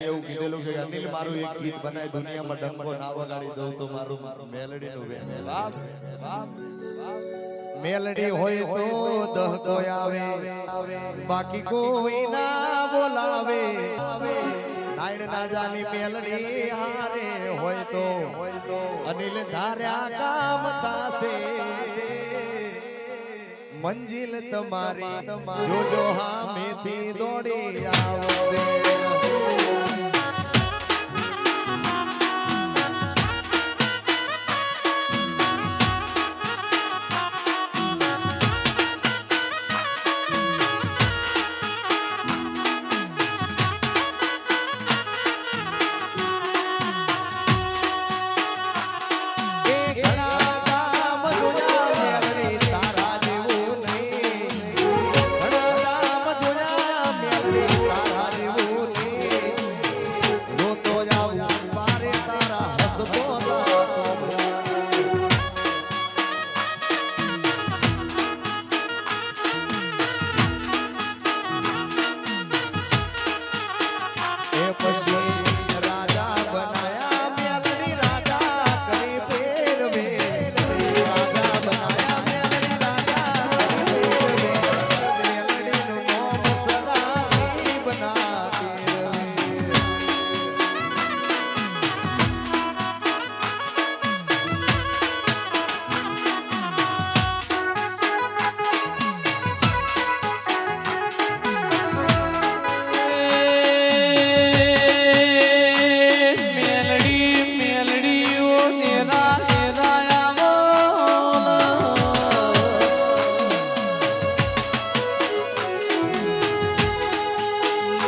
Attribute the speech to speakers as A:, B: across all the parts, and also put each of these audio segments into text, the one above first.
A: એવું કીધેલું કે અનિલ મારું એક ગીત બનાય, દુનિયામાં ડંકો ના વગાડી દઉં તો મારું મારું મેલડી નું મેલડી હોય તો દહકો આવે, બાકી કોઈ ના બોલાવે. નાયણ ના જાની મેલડી હારે હોય તો અનિલ ધાર્યા કામ તાસે મંજિલ તમારી, જોજો હા મેથી દોડી આવશે.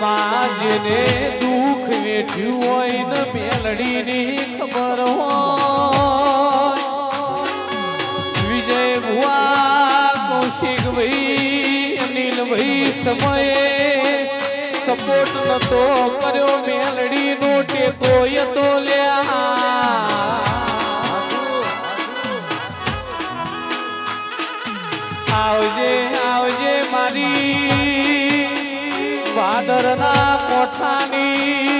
B: માજને દુઃખ વેઠ્યું હોય ને મેલડીની ખબર હોય. વિજય ભુવા કૌશિક ભાઈ અનિલ ભાઈ સમયે સપોર્ટ નતો કર્યો મેલડી નો ટેકો તો લ્યા. આવજે. ભાદરના કોઠાની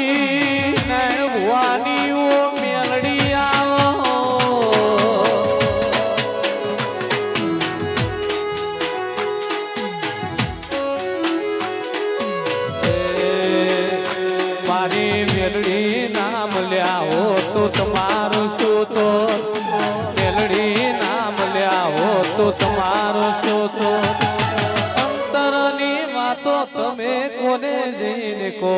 B: વાતો તમે કોને જઈને કો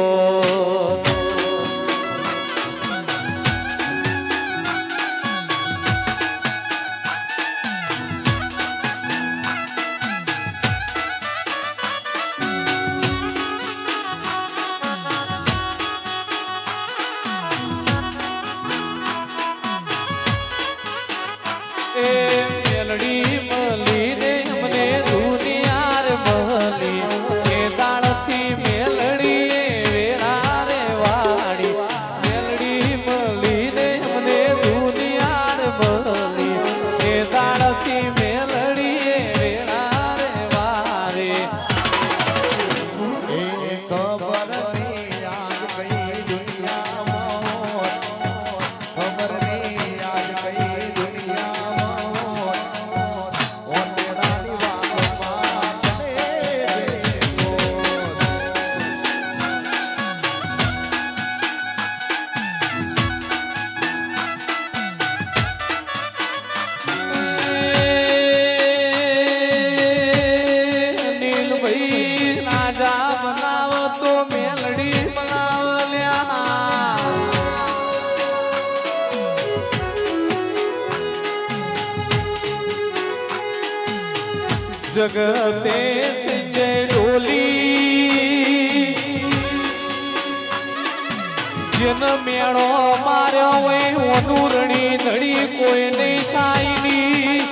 B: મેળો માર્યો હોય ઓનુરણી નડી કોઈ નહીં ચાઈની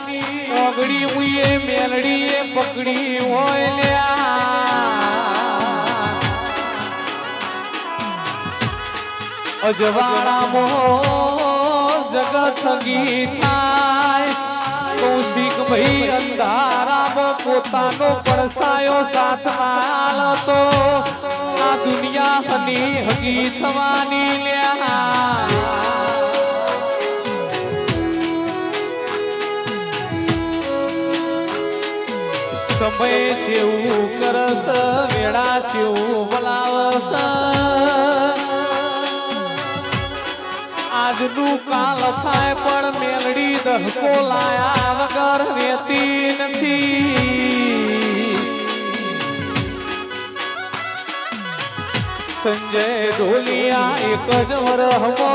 B: ઓગડી ઉઈએ મેલડી એ પકડી હોય લ્યા અજવાળામાં જગત ગીતા કૌશિક ભાઈ અંધારામાં પોતાનો પડસાયો સાથ ના તો. આ દુનિયા હની હગી થવાની લ્યા. સમય જેવું કરસ, વેળા જેવું બોલાવસ આજનું કાલ થાય પણ મેલડી દહકો લાયા વગર રહેતી નથી. સંજય ઢોલિયા એક જ વરહમો.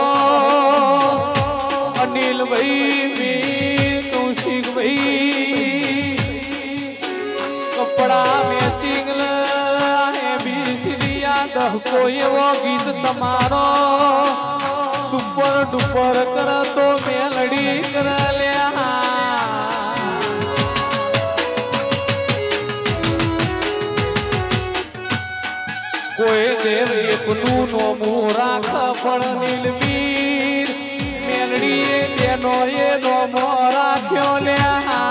B: અનિલભાઈ વીર કૌશિકભાઈ કપડા મેચિંગ દહકો એવો ગીત તમારો. સુપર ડુપર કરતો મેલડી કર લ્યા. દેવ નોમું રાખ પણ નીલબીર મેલડીએ તેનો એ નોમો રાખ્યો લ્યા.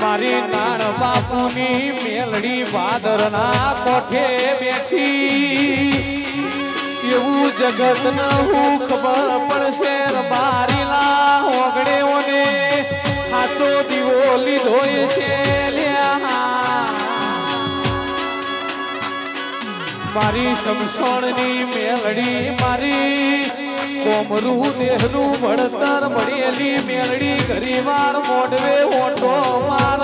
B: મારી નાણ બાપુની મેલડી વાદરના કોઠે બેઠી. એવું જગત ન હું ખબર મારી સમસણની મેલડી મારી, કોમરું દેહનું ભણતર મળેલી મેલડી ઘરીવાર મોઢવે ઓટો માર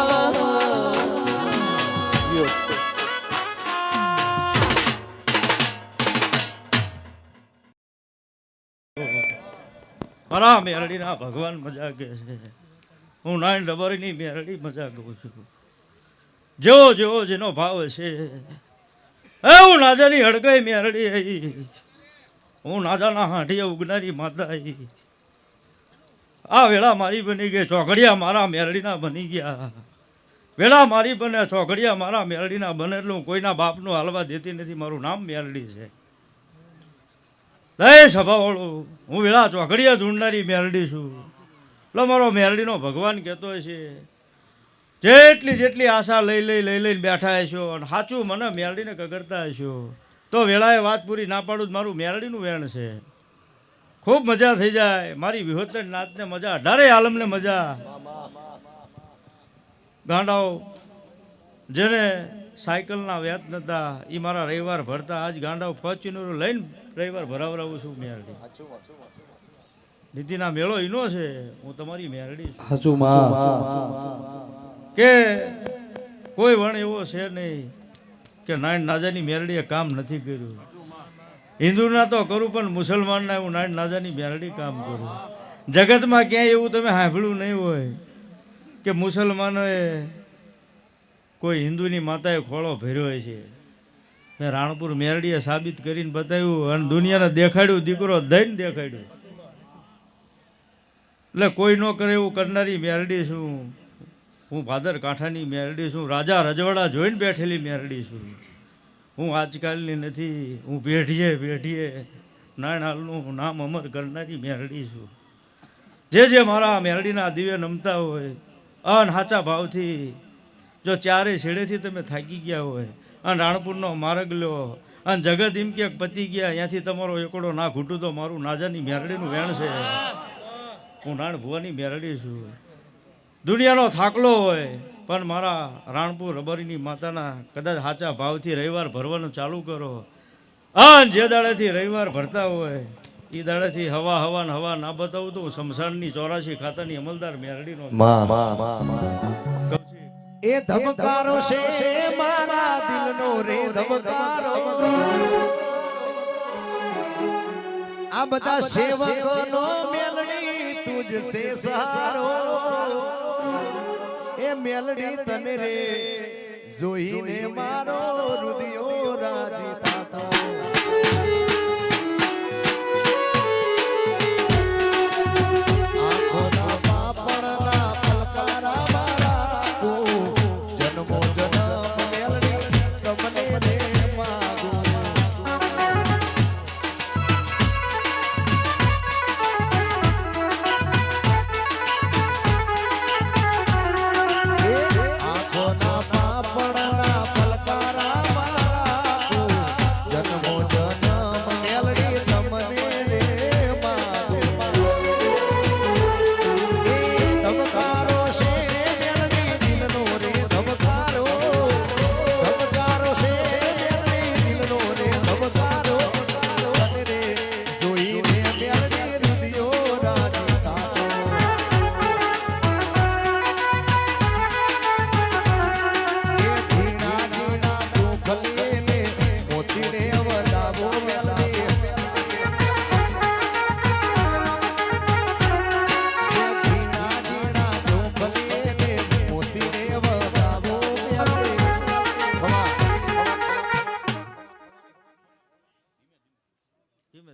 C: મારા મેરડીના ભગવાન મજા કે છે. હું નાઈન ડબરીની મેરડી મજા કહું છું. જેવો જેવો જેનો ભાવ છે એ હું નાજાની હડકાઈ મેરડી આઈ. હું નાજાના હાંઠીએ ઉગનારી માતા આઈ આ વેળા મારી બની ગઈ ચોકડિયા મારા મેરડીના બની ગયા. વેળા મારી બને ચોકડિયા મારા મેરડીના બને એટલે હું કોઈના બાપનું હાલવા દેતી નથી, મારું નામ મેરડી છે. દય સભાવાળું, હું વેળા ચોકડિયા ઢૂંઢનારી મેરડી છું. એટલે મારો મેરડીનો ભગવાન કહેતો છે જેટલી જેટલી આશા લઈ લઈ લઈ લઈને બેઠા હશો અને સાચું મને મેરડીને કગરતા હશો, તો વેળાએ વાત પૂરી ના પાડું જ મારું મેરડીનું વેણ છે. ખૂબ મજા થઈ જાય. મારી વિહોતર નાતને મજા, અઢારે આલમને મજા. ગાંડાઓ, જેને સાયકલના વ્યાત નતા એ મારા રવિવાર ભરતા. આજ ગાંડાઓ ફોર્ચ્યુનર લઈને રવિવાર ભરાવરાવું છું મેરડી નીતિના મેળો એનો છે. હું તમારી મેરડી
B: માં.
C: કે કોઈ વણ એવો છે નહીં કે નાયણ નાજાની મેરડીએ કામ નથી કર્યું. હિન્દુના તો કરું પણ મુસલમાનના એવું નાયણ નાજાની મેરડી કામ કરું. જગતમાં ક્યાંય એવું તમે સાંભળ્યું નહીં હોય કે મુસલમાનોએ કોઈ હિન્દુની માતાએ ખોળો ભર્યો છે. મેં રાણપુર મેરડીએ સાબિત કરીને બતાવ્યું અને દુનિયાને દેખાડ્યું, દીકરો દઈને દેખાડ્યું. એટલે કોઈ ન કરે એવું કરનારી મેરડી છું. હું ભાદર કાંઠાની મેરડી છું, રાજા રજવાડા જોઈને બેઠેલી મેરડી છું. હું આજકાલની નથી, હું પેઢીએ પેઢીએ નાણાલનું નામ અમર કરનારી મેરડી છું. જે જે મારા મેરડીના દિવ્ય નમતા હોય, અન હાચા ભાવથી, જો ચારે છેડેથી તમે થાકી ગયા હોય, અને રાણપુરનો માર્ગ લો, અને જગત એમ કે પતી ગયા અહીંયાથી તમારો એકડો ના ઘૂંટું તો મારું નાજાની મેરડીનું વેણ છે. હું નાણ ભુવાની મેરડી છું. દુનિયાનો થાકલો હોય પણ મારા રાણપુર રબરીની માતાના કદાચ સાચા ભાવથી રવિવાર ભરવાનું ચાલુ કરો. અને જે દાડેથી રવિવાર ભરતા હોય એ દાડેથી હવા હવા ને હવા ના બતાવું તો શમશાનની ચોરાશી ખાતાની અમલદાર મેરડીનો.
A: એ ધબકારો છે મારા દિલનો રે ધબકારો. આ બધા સેવકોનો મેલડી તુજ સે સહારો. એ મેલડી તને રે. જોઈને મારો હૃદયો રાજી થાતો.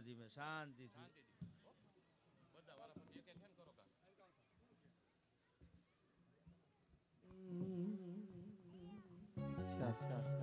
C: ધીમે શાંતિથી.
B: અચ્છા જય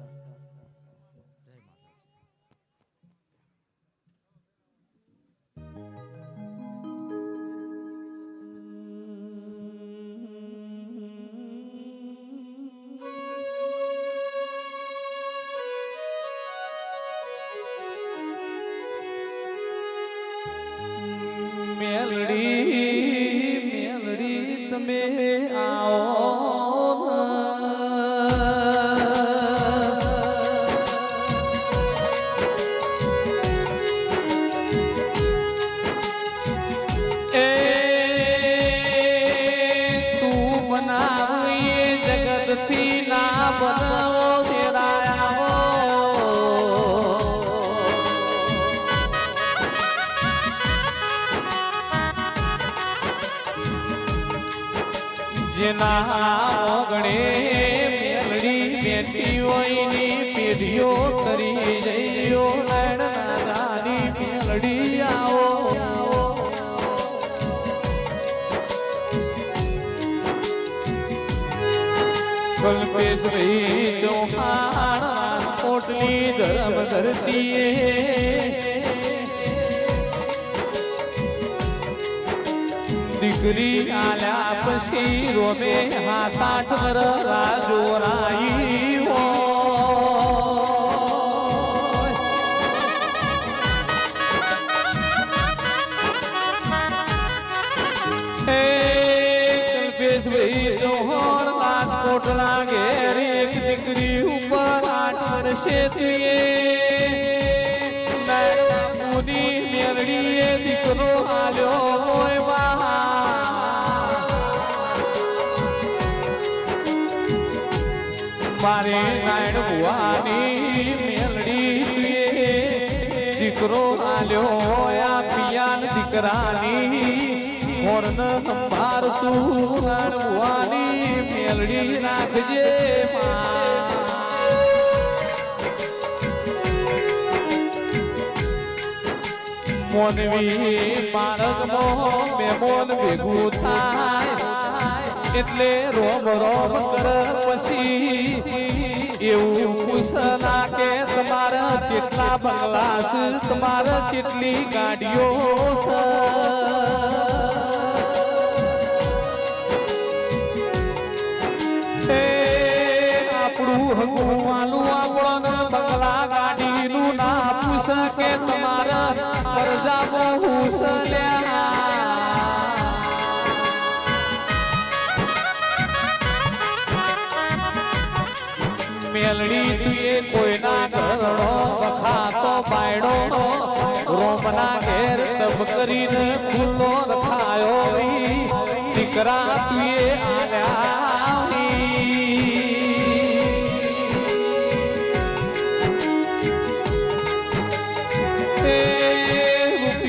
B: જેના ઓગણે મેલડી બેઠી પેઢીઓ નૈણના મેલડી આવો કલ્પેશ ભાઈ ચૌહાણ ધર્મ ધરતીએ દીકરી આલ્યા પછી રોમે હાથ આઠ વર રાજોરાઈ હોય હે કલ્પેશભાઈ ચૌહાણ રાજકોટના ઘેર એક દીકરી ઉપર આઠ દીકરો આલ્યો આ પિયાન દીકરાની. મોરન સંભાર તું રાણવાની મેલડી નાખજે માં. મોનવી માણસનો મેમોન ભેગું થાય. એટલે રોમ રોમ કર પછી એવું પૂછના કે તમારા કેટલા બંગલા છે તમારા કેટલી ગાડીઓ છે. આપણું વાલું આપણને દીકરા તુએ.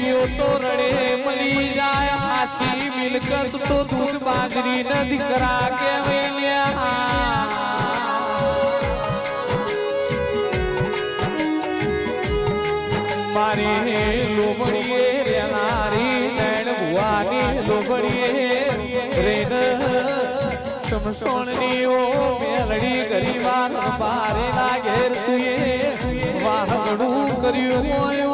B: એ તો રડે મળી જાય સાચી મિલકત તો દૂધ બાજરી ન દીકરા સમસોણની ઓ મેલડી ગરીબાન બારે લાગેર તુએ કર્યું હોય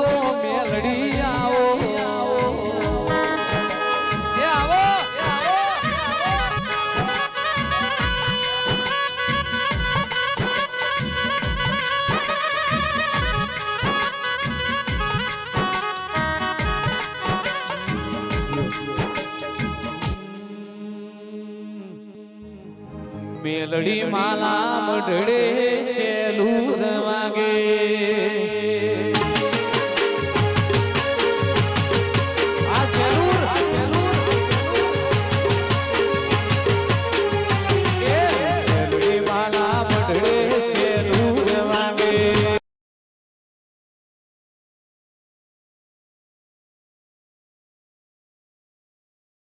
B: મેલડી માલા મઢડે શેલું વાગે.